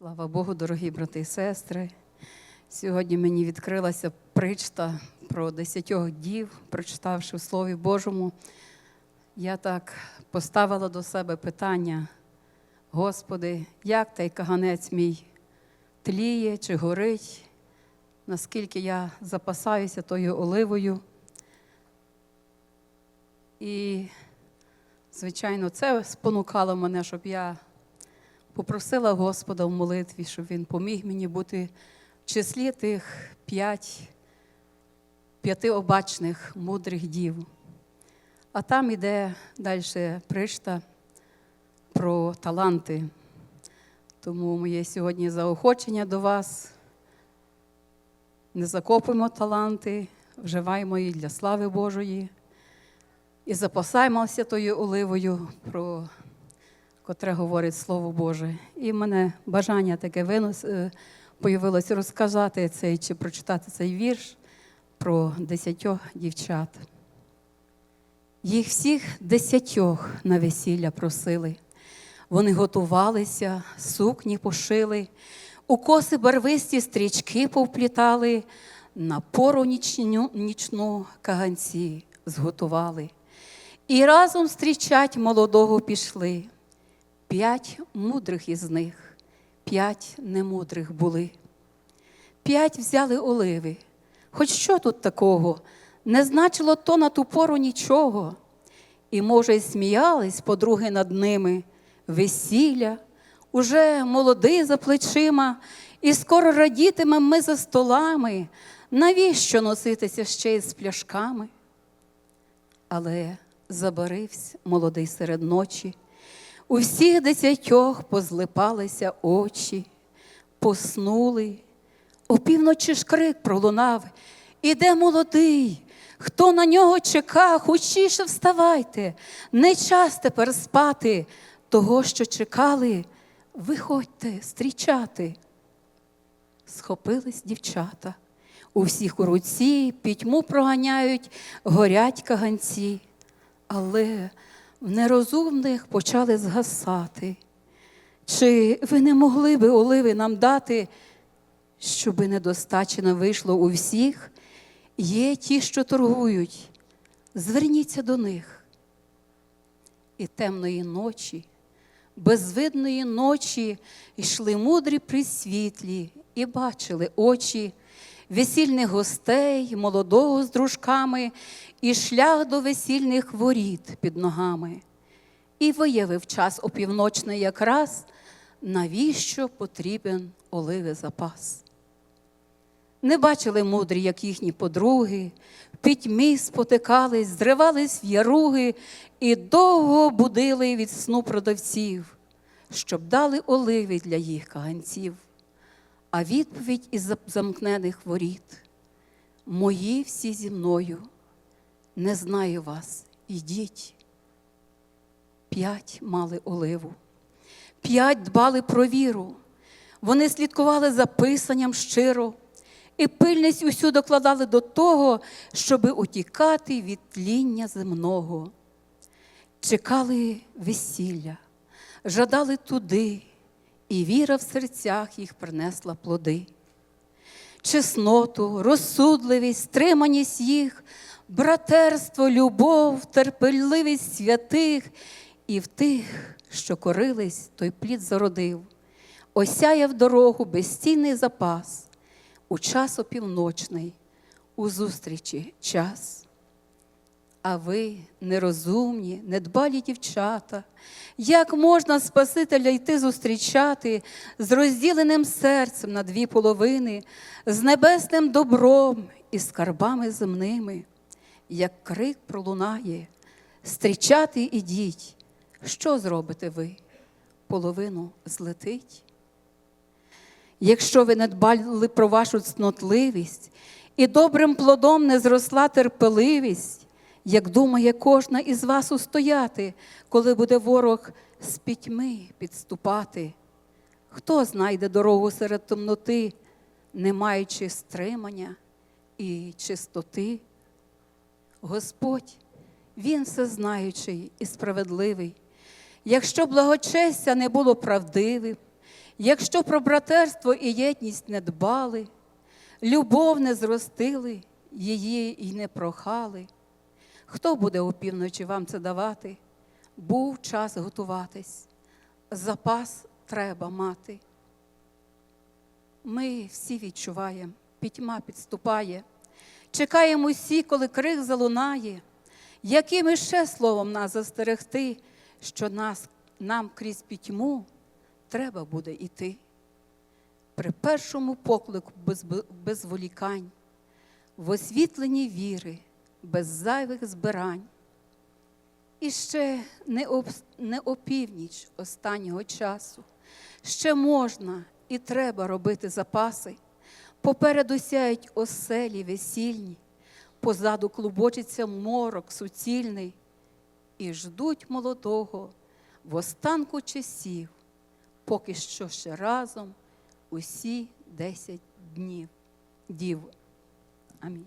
Слава Богу, дорогі брати і сестри. Сьогодні мені відкрилася причта про десятьох дів, прочитавши в Слові Божому. Я так поставила до себе питання: Господи, як той каганець мій тліє чи горить, наскільки я запасаюся тою оливою. І, звичайно, це спонукало мене, щоб я попросила Господа в молитві, щоб Він поміг мені бути в числі тих п'ять, п'яти обачних мудрих дів. А там іде далі пришта про таланти. Тому моє сьогодні заохочення до вас. Не закопуємо таланти, вживаємо їх для слави Божої і запасаємося тою оливою, про котре говорить Слово Боже. І в мене бажання таке винос, е, появилось розказати цей чи прочитати цей вірш про десятьох дівчат. Їх всіх десятьох на весілля просили. Вони готувалися, сукні пошили, у коси барвисті стрічки повплітали, на пору нічну, нічну каганці зготували. І разом зустрічать молодого пішли. П'ять мудрих із них, п'ять немудрих були. П'ять взяли оливи. Хоч що тут такого? Не значило то на ту пору нічого. І, може, й сміялись подруги над ними, весілля, уже молодий за плечима, і скоро радітимем ми за столами, навіщо носитися ще й з пляшками? Але забарився молодий серед ночі. У всіх десятьох позлипалися очі, поснули. Опівночі ж крик пролунав. Іде молодий, хто на нього чека, хучіше вставайте, не час тепер спати, того, що чекали, виходьте зустрічати. Схопились дівчата, у всіх у руці пітьму проганяють, горять каганці, але в нерозумних почали згасати. Чи ви не могли би оливи нам дати, щоби недостачено вийшло у всіх? Є ті, що торгують, зверніться до них. І темної ночі, безвидної ночі йшли мудрі при світлі і бачили очі весільних гостей, молодого з дружками, і шлях до весільних воріт під ногами. І виявив час опівночний якраз, навіщо потрібен оливи запас. Не бачили мудрі, як їхні подруги, пітьмі спотикались, зривались в яруги і довго будили від сну продавців, щоб дали оливи для їх каганців. А відповідь із замкнених воріт мої всі зі мною, не знаю вас, ідіть. П'ять мали оливу, п'ять дбали про віру. Вони слідкували за писанням щиро і пильність усю докладали до того, щоби утікати від тління земного. Чекали весілля, жадали туди, і віра в серцях їх принесла плоди. Чесноту, розсудливість, стриманість їх, братерство, любов, терпеливість святих і в тих, що корились, той плід зародив, осяяв дорогу безцінний запас, у час опівночний, у зустрічі час. А ви, нерозумні, недбалі дівчата, як можна Спасителя йти зустрічати з розділеним серцем на дві половини, з небесним добром і скарбами земними, як крик пролунає, зустрічати ідіть, що зробите ви? Половину злетить? Якщо ви не дбали про вашу цнотливість і добрим плодом не зросла терпеливість, як думає кожна із вас устояти, коли буде ворог з пітьми підступати, хто знайде дорогу серед темноти, не маючи стримання і чистоти? Господь, Він всезнаючий і справедливий. Якщо благочестя не було правдивим, Якщо про братерство і єдність не дбали, любов не зростили, її й не прохали, хто буде опівночі вам це давати? Був час готуватись, запас треба мати. Ми всі відчуваємо, пітьма підступає, чекаємо всі, коли крик залунає, яким іще словом нас застерегти, що нас, нам крізь пітьму треба буде йти. При першому поклику без, без волікань, в освітленні віри, без зайвих збирань. І ще не, об, не опівніч останнього часу. Ще можна і треба робити запаси. Попереду сяють оселі весільні, позаду клубочиться морок суцільний, і ждуть молодого в останку часів, поки що ще разом усі десять днів. Дів. Амінь.